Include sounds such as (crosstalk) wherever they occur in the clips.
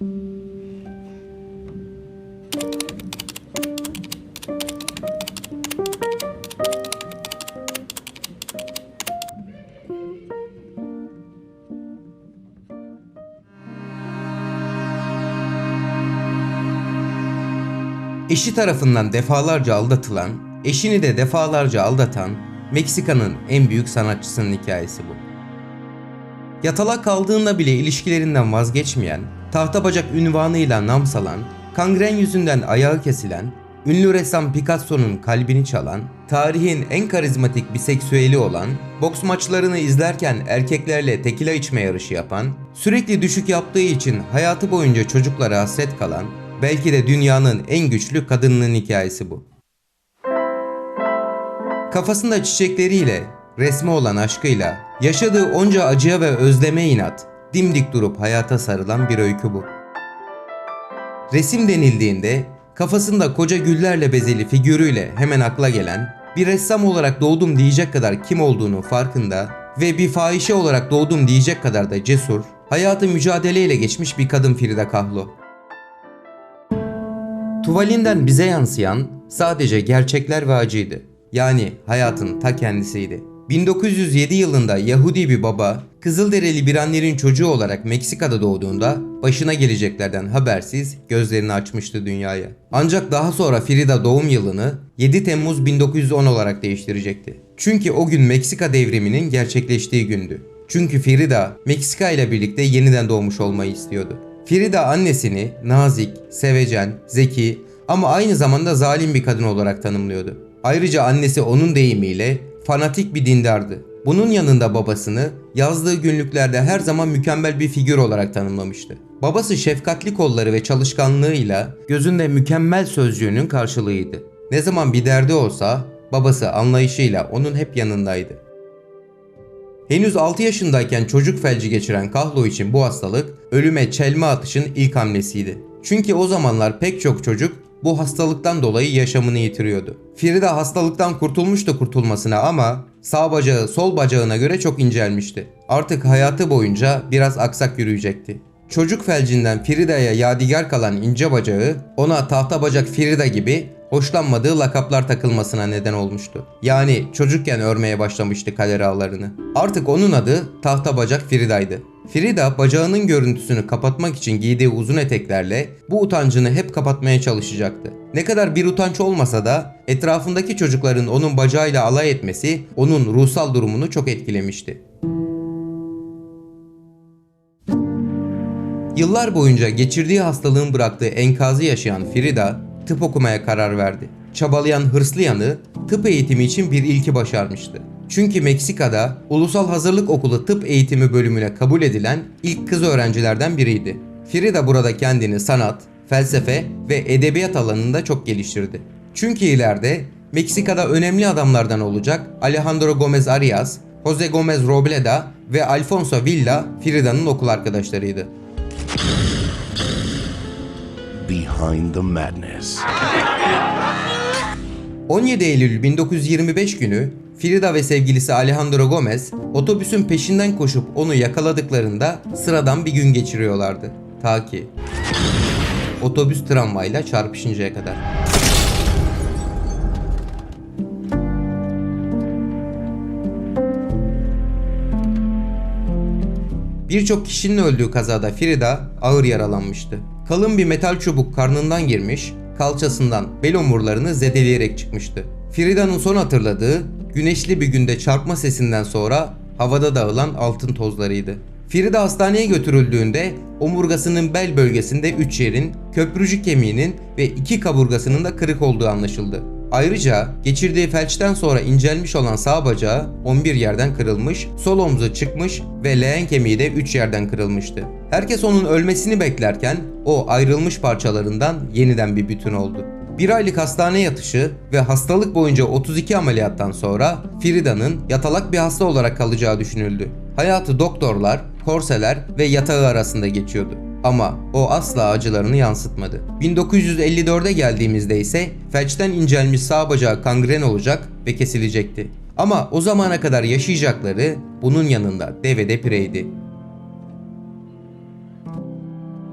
Eşi tarafından defalarca aldatılan, eşini de defalarca aldatan Meksika'nın en büyük sanatçısının hikayesi bu. Yatalak kaldığında bile ilişkilerinden vazgeçmeyen, tahta bacak ünvanıyla nam salan, kangren yüzünden ayağı kesilen, ünlü ressam Picasso'nun kalbini çalan, tarihin en karizmatik biseksüeli olan, boks maçlarını izlerken erkeklerle tekila içme yarışı yapan, sürekli düşük yaptığı için hayatı boyunca çocuklara hasret kalan, belki de dünyanın en güçlü kadınının hikayesi bu. Kafasında çiçekleriyle, resme olan aşkıyla, yaşadığı onca acıya ve özleme inat, dimdik durup hayata sarılan bir öykü bu. Resim denildiğinde kafasında koca güllerle bezeli figürüyle hemen akla gelen, bir ressam olarak doğdum diyecek kadar kim olduğunu farkında ve bir fahişe olarak doğdum diyecek kadar da cesur, hayatı mücadeleyle geçmiş bir kadın Frida Kahlo. Tuvalinden bize yansıyan sadece gerçekler ve acıydı. Yani hayatın ta kendisiydi. 1907 yılında Yahudi bir baba, Kızılderili bir annenin çocuğu olarak Meksika'da doğduğunda başına geleceklerden habersiz gözlerini açmıştı dünyaya. Ancak daha sonra Frida doğum yılını 7 Temmuz 1910 olarak değiştirecekti. Çünkü o gün Meksika devriminin gerçekleştiği gündü. Çünkü Frida Meksika ile birlikte yeniden doğmuş olmayı istiyordu. Frida annesini nazik, sevecen, zeki ama aynı zamanda zalim bir kadın olarak tanımlıyordu. Ayrıca annesi onun deyimiyle fanatik bir dindardı. Bunun yanında babasını yazdığı günlüklerde her zaman mükemmel bir figür olarak tanımlamıştı. Babası şefkatli kolları ve çalışkanlığıyla gözünde mükemmel sözcüğünün karşılığıydı. Ne zaman bir derdi olsa babası anlayışıyla onun hep yanındaydı. Henüz 6 yaşındayken çocuk felci geçiren Kahlo için bu hastalık ölüme çelme atışın ilk hamlesiydi. Çünkü o zamanlar pek çok çocuk bu hastalıktan dolayı yaşamını yitiriyordu. Frida hastalıktan kurtulmuştu kurtulmasına ama sağ bacağı sol bacağına göre çok incelmişti. Artık hayatı boyunca biraz aksak yürüyecekti. Çocuk felcinden Frida'ya yadigar kalan ince bacağı ona tahta bacak Frida gibi hoşlanmadığı lakaplar takılmasına neden olmuştu. Yani çocukken örmeye başlamıştı kalori ağlarını. Artık onun adı tahta bacak Frida'ydı. Frida bacağının görüntüsünü kapatmak için giydiği uzun eteklerle bu utancını hep kapatmaya çalışacaktı. Ne kadar bir utanç olmasa da etrafındaki çocukların onun bacağıyla alay etmesi onun ruhsal durumunu çok etkilemişti. Yıllar boyunca geçirdiği hastalığın bıraktığı enkazı yaşayan Frida tıp okumaya karar verdi. Çabalayan hırslı yanı tıp eğitimi için bir ilki başarmıştı. Çünkü Meksika'da Ulusal Hazırlık Okulu tıp eğitimi bölümüne kabul edilen ilk kız öğrencilerden biriydi. Frida burada kendini sanat, felsefe ve edebiyat alanında çok geliştirdi. Çünkü ileride Meksika'da önemli adamlardan olacak Alejandro Gomez Arias, Jose Gomez Robleda ve Alfonso Villa Frida'nın okul arkadaşlarıydı. Behind the madness. (laughs) 17 Eylül 1925 günü Frida ve sevgilisi Alejandro Gomez otobüsün peşinden koşup onu yakaladıklarında sıradan bir gün geçiriyorlardı. Ta ki otobüs tramvayla çarpışıncaya kadar. Birçok kişinin öldüğü kazada Frida ağır yaralanmıştı. Kalın bir metal çubuk karnından girmiş, kalçasından bel omurlarını zedeleyerek çıkmıştı. Frida'nın son hatırladığı güneşli bir günde çarpma sesinden sonra havada dağılan altın tozlarıydı. Frida hastaneye götürüldüğünde omurgasının bel bölgesinde 3 yerin, köprücük kemiğinin ve iki kaburgasının da kırık olduğu anlaşıldı. Ayrıca geçirdiği felçten sonra incelmiş olan sağ bacağı 11 yerden kırılmış, sol omzu çıkmış ve leğen kemiği de 3 yerden kırılmıştı. Herkes onun ölmesini beklerken o ayrılmış parçalarından yeniden bir bütün oldu. Bir aylık hastane yatışı ve hastalık boyunca 32 ameliyattan sonra Frida'nın yatalak bir hasta olarak kalacağı düşünüldü. Hayatı doktorlar, korseler ve yatağı arasında geçiyordu. Ama o asla acılarını yansıtmadı. 1954'e geldiğimizde ise felçten incelmiş sağ bacağı kangren olacak ve kesilecekti. Ama o zamana kadar yaşayacakları bunun yanında devede pireydi.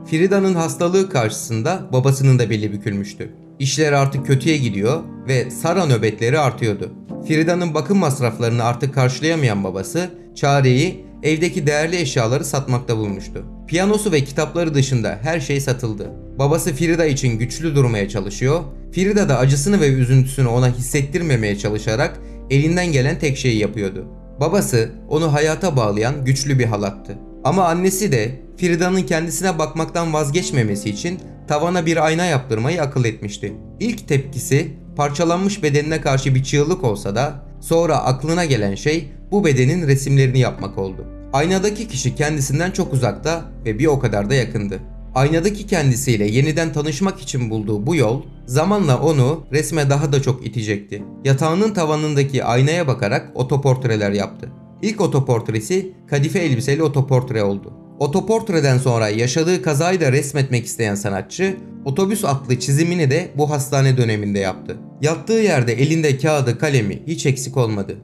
Frida'nın hastalığı karşısında babasının da beli bükülmüştü. İşler artık kötüye gidiyor ve Sara nöbetleri artıyordu. Frida'nın bakım masraflarını artık karşılayamayan babası çareyi evdeki değerli eşyaları satmakta bulmuştu. Piyanosu ve kitapları dışında her şey satıldı. Babası Frida için güçlü durmaya çalışıyor. Frida da acısını ve üzüntüsünü ona hissettirmemeye çalışarak elinden gelen tek şeyi yapıyordu. Babası onu hayata bağlayan güçlü bir halattı. Ama annesi de Frida'nın kendisine bakmaktan vazgeçmemesi için tavana bir ayna yaptırmayı akıl etmişti. İlk tepkisi parçalanmış bedenine karşı bir çığlık olsa da sonra aklına gelen şey bu bedenin resimlerini yapmak oldu. Aynadaki kişi kendisinden çok uzakta ve bir o kadar da yakındı. Aynadaki kendisiyle yeniden tanışmak için bulduğu bu yol zamanla onu resme daha da çok itecekti. Yatağının tavanındaki aynaya bakarak otoportreler yaptı. İlk otoportresi kadife elbiseli otoportre oldu. Otoportreden sonra yaşadığı kazayı da resmetmek isteyen sanatçı, otobüs atlı çizimini de bu hastane döneminde yaptı. Yattığı yerde elinde kağıdı kalemi hiç eksik olmadı.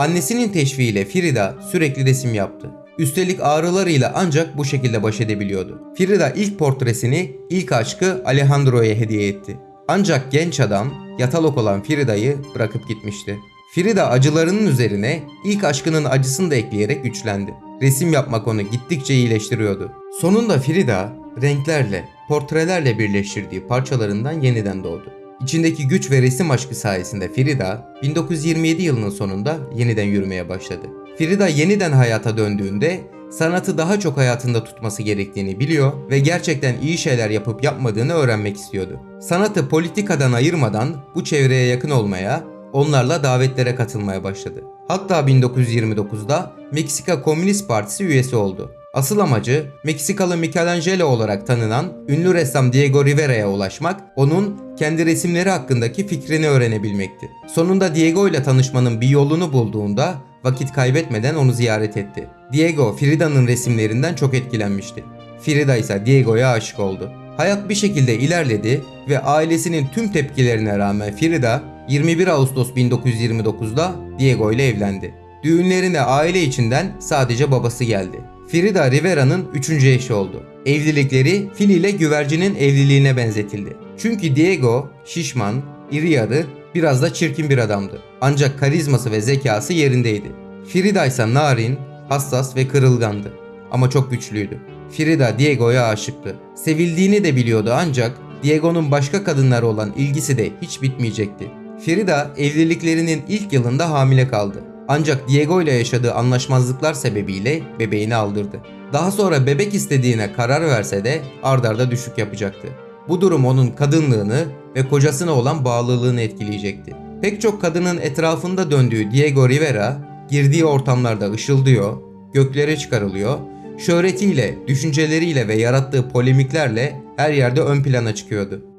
Annesinin teşviğiyle Frida sürekli resim yaptı. Üstelik ağrılarıyla ancak bu şekilde baş edebiliyordu. Frida ilk portresini ilk aşkı Alejandro'ya hediye etti. Ancak genç adam yatalok olan Frida'yı bırakıp gitmişti. Frida acılarının üzerine ilk aşkının acısını da ekleyerek güçlendi. Resim yapmak onu gittikçe iyileştiriyordu. Sonunda Frida renklerle, portrelerle birleştirdiği parçalarından yeniden doğdu. İçindeki güç ve resim aşkı sayesinde Frida 1927 yılının sonunda yeniden yürümeye başladı. Frida yeniden hayata döndüğünde sanatı daha çok hayatında tutması gerektiğini biliyor ve gerçekten iyi şeyler yapıp yapmadığını öğrenmek istiyordu. Sanatı politikadan ayırmadan bu çevreye yakın olmaya, onlarla davetlere katılmaya başladı. Hatta 1929'da Meksika Komünist Partisi üyesi oldu. Asıl amacı Meksikalı Michelangelo olarak tanınan ünlü ressam Diego Rivera'ya ulaşmak, onun kendi resimleri hakkındaki fikrini öğrenebilmekti. Sonunda Diego ile tanışmanın bir yolunu bulduğunda vakit kaybetmeden onu ziyaret etti. Diego Frida'nın resimlerinden çok etkilenmişti. Frida ise Diego'ya aşık oldu. Hayat bir şekilde ilerledi ve ailesinin tüm tepkilerine rağmen Frida 21 Ağustos 1929'da Diego ile evlendi. Düğünlerine aile içinden sadece babası geldi. Frida Rivera'nın üçüncü eşi oldu. Evlilikleri fil ile güvercinin evliliğine benzetildi. Çünkü Diego şişman, iri yarı, biraz da çirkin bir adamdı. Ancak karizması ve zekası yerindeydi. Frida ise narin, hassas ve kırılgandı. Ama çok güçlüydü. Frida Diego'ya aşıktı. Sevildiğini de biliyordu ancak Diego'nun başka kadınlara olan ilgisi de hiç bitmeyecekti. Frida evliliklerinin ilk yılında hamile kaldı. Ancak Diego ile yaşadığı anlaşmazlıklar sebebiyle bebeğini aldırdı. Daha sonra bebek istediğine karar verse de ardarda düşük yapacaktı. Bu durum onun kadınlığını ve kocasına olan bağlılığını etkileyecekti. Pek çok kadının etrafında döndüğü Diego Rivera girdiği ortamlarda ışıldıyor, göklere çıkarılıyor, şöhretiyle, düşünceleriyle ve yarattığı polemiklerle her yerde ön plana çıkıyordu.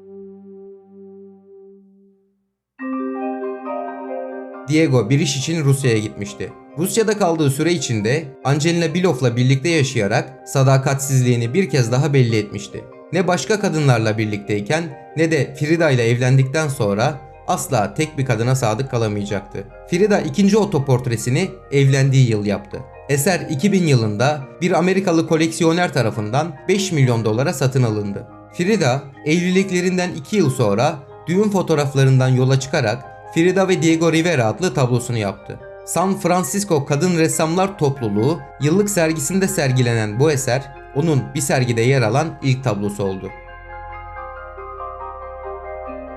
Diego bir iş için Rusya'ya gitmişti. Rusya'da kaldığı süre içinde Angelina Bilov'la birlikte yaşayarak sadakatsizliğini bir kez daha belli etmişti. Ne başka kadınlarla birlikteyken ne de Frida ile evlendikten sonra asla tek bir kadına sadık kalamayacaktı. Frida ikinci otoportresini evlendiği yıl yaptı. Eser 2000 yılında bir Amerikalı koleksiyoner tarafından 5 milyon dolara satın alındı. Frida evliliklerinden 2 yıl sonra düğün fotoğraflarından yola çıkarak Frida ve Diego Rivera adlı tablosunu yaptı. San Francisco Kadın Ressamlar Topluluğu yıllık sergisinde sergilenen bu eser onun bir sergide yer alan ilk tablosu oldu.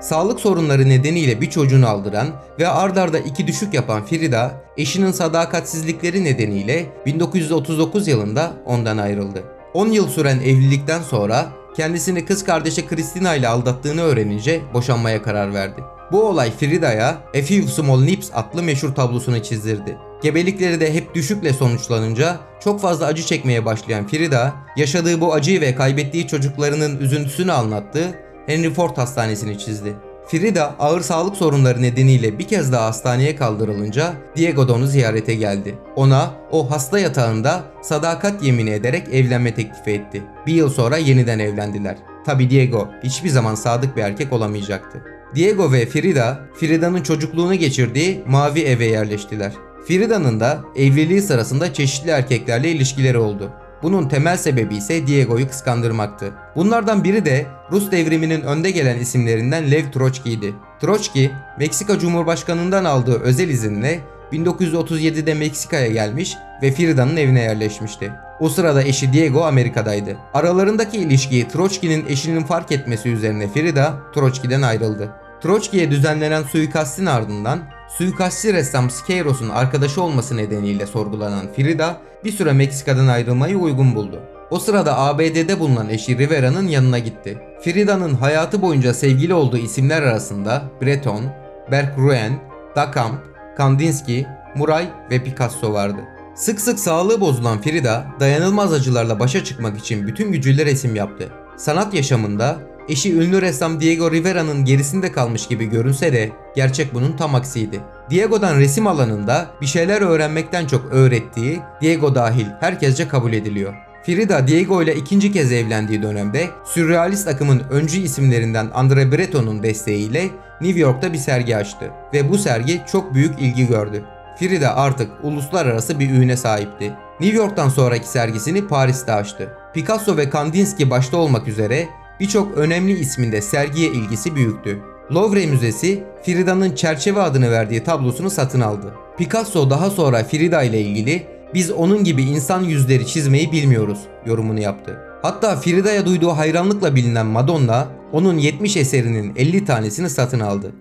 Sağlık sorunları nedeniyle bir çocuğunu aldıran ve ard arda iki düşük yapan Frida, eşinin sadakatsizlikleri nedeniyle 1939 yılında ondan ayrıldı. 10 yıl süren evlilikten sonra kendisini kız kardeşi Christina ile aldattığını öğrenince boşanmaya karar verdi. Bu olay Frida'ya A Few Small Nips adlı meşhur tablosunu çizdirdi. Gebelikleri de hep düşükle sonuçlanınca çok fazla acı çekmeye başlayan Frida, yaşadığı bu acıyı ve kaybettiği çocuklarının üzüntüsünü anlattığı Henry Ford Hastanesi'ni çizdi. Frida ağır sağlık sorunları nedeniyle bir kez daha hastaneye kaldırılınca Diego da onu ziyarete geldi. Ona o hasta yatağında sadakat yemini ederek evlenme teklifi etti. Bir yıl sonra yeniden evlendiler. Tabi Diego hiçbir zaman sadık bir erkek olamayacaktı. Diego ve Frida, Frida'nın çocukluğunu geçirdiği mavi eve yerleştiler. Frida'nın da evliliği sırasında çeşitli erkeklerle ilişkileri oldu. Bunun temel sebebi ise Diego'yu kıskandırmaktı. Bunlardan biri de Rus devriminin önde gelen isimlerinden Lev Troçki'ydi. Troçki, Meksika Cumhurbaşkanı'ndan aldığı özel izinle 1937'de Meksika'ya gelmiş ve Frida'nın evine yerleşmişti. O sırada eşi Diego Amerika'daydı. Aralarındaki ilişkiyi Troçki'nin eşinin fark etmesi üzerine Frida Troçki'den ayrıldı. Troçki'ye düzenlenen suikastin ardından suikastçı ressam Skeiros'un arkadaşı olması nedeniyle sorgulanan Frida bir süre Meksika'dan ayrılmayı uygun buldu. O sırada ABD'de bulunan eşi Rivera'nın yanına gitti. Frida'nın hayatı boyunca sevgili olduğu isimler arasında Breton, Berggruen, Dakamp, Kandinsky, Muray ve Picasso vardı. Sık sık sağlığı bozulan Frida dayanılmaz acılarla başa çıkmak için bütün gücüyle resim yaptı. Sanat yaşamında eşi ünlü ressam Diego Rivera'nın gerisinde kalmış gibi görünse de gerçek bunun tam aksiydi. Diego'dan resim alanında bir şeyler öğrenmekten çok öğrettiği Diego dahil herkesce kabul ediliyor. Frida Diego ile ikinci kez evlendiği dönemde sürrealist akımın öncü isimlerinden André Breton'un desteğiyle New York'ta bir sergi açtı ve bu sergi çok büyük ilgi gördü. Frida artık uluslararası bir üne sahipti. New York'tan sonraki sergisini Paris'te açtı. Picasso ve Kandinsky başta olmak üzere birçok önemli isminde sergiye ilgisi büyüktü. Louvre Müzesi Frida'nın çerçeve adını verdiği tablosunu satın aldı. Picasso daha sonra Frida ile ilgili biz onun gibi insan yüzleri çizmeyi bilmiyoruz yorumunu yaptı. Hatta Frida'ya duyduğu hayranlıkla bilinen Madonna onun 70 eserinin 50 tanesini satın aldı.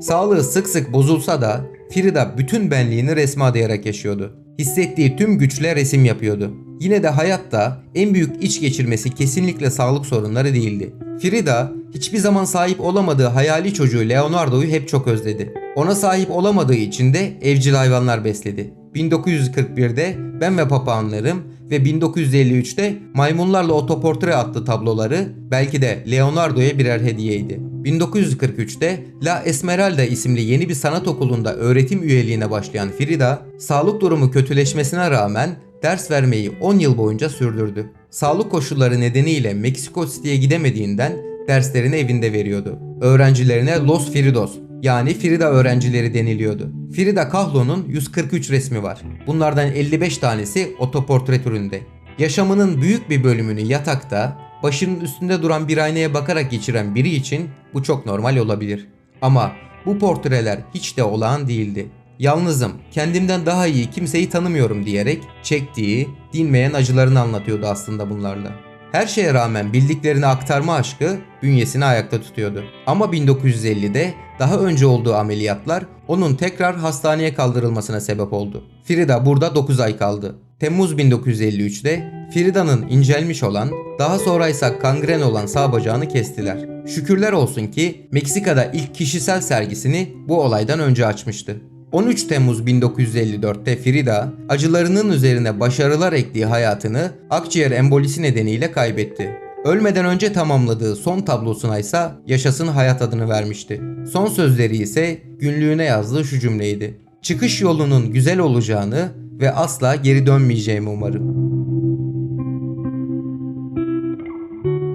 Sağlığı sık sık bozulsa da Frida bütün benliğini resme adayarak yaşıyordu. Hissettiği tüm güçle resim yapıyordu. Yine de hayatta en büyük iç geçirmesi kesinlikle sağlık sorunları değildi. Frida hiçbir zaman sahip olamadığı hayali çocuğu Leonardo'yu hep çok özledi. Ona sahip olamadığı için de evcil hayvanlar besledi. 1941'de Ben ve Papağanlarım ve 1953'te Maymunlarla Otoportre adlı tabloları belki de Leonardo'ya birer hediyeydi. 1943'te La Esmeralda isimli yeni bir sanat okulunda öğretim üyeliğine başlayan Frida, sağlık durumu kötüleşmesine rağmen ders vermeyi 10 yıl boyunca sürdürdü. Sağlık koşulları nedeniyle Meksiko City'ye gidemediğinden derslerini evinde veriyordu. Öğrencilerine Los Fridos yani Frida öğrencileri deniliyordu. Frida Kahlo'nun 143 resmi var. Bunlardan 55 tanesi otoportre türünde. Yaşamının büyük bir bölümünü yatakta, başının üstünde duran bir aynaya bakarak geçiren biri için bu çok normal olabilir. Ama bu portreler hiç de olağan değildi. Yalnızım, kendimden daha iyi kimseyi tanımıyorum diyerek çektiği, dinmeyen acılarını anlatıyordu aslında bunlarla. Her şeye rağmen bildiklerini aktarma aşkı bünyesini ayakta tutuyordu. Ama 1950'de daha önce olduğu ameliyatlar onun tekrar hastaneye kaldırılmasına sebep oldu. Frida burada 9 ay kaldı. Temmuz 1953'te Frida'nın incelmiş olan, daha sonra ise kangren olan sağ bacağını kestiler. Şükürler olsun ki Meksika'da ilk kişisel sergisini bu olaydan önce açmıştı. 13 Temmuz 1954'te Frida, acılarının üzerine başarılar ektiği hayatını akciğer embolisi nedeniyle kaybetti. Ölmeden önce tamamladığı son tablosuna ise Yaşasın Hayat adını vermişti. Son sözleri ise günlüğüne yazdığı şu cümleydi. Çıkış yolunun güzel olacağını ve asla geri dönmeyeceğimi umarım.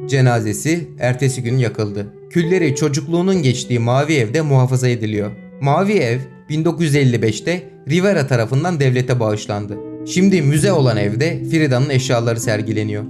Cenazesi ertesi gün yakıldı. Külleri çocukluğunun geçtiği Mavi Ev'de muhafaza ediliyor. Mavi Ev 1955'te Rivera tarafından devlete bağışlandı. Şimdi müze olan evde Frida'nın eşyaları sergileniyor.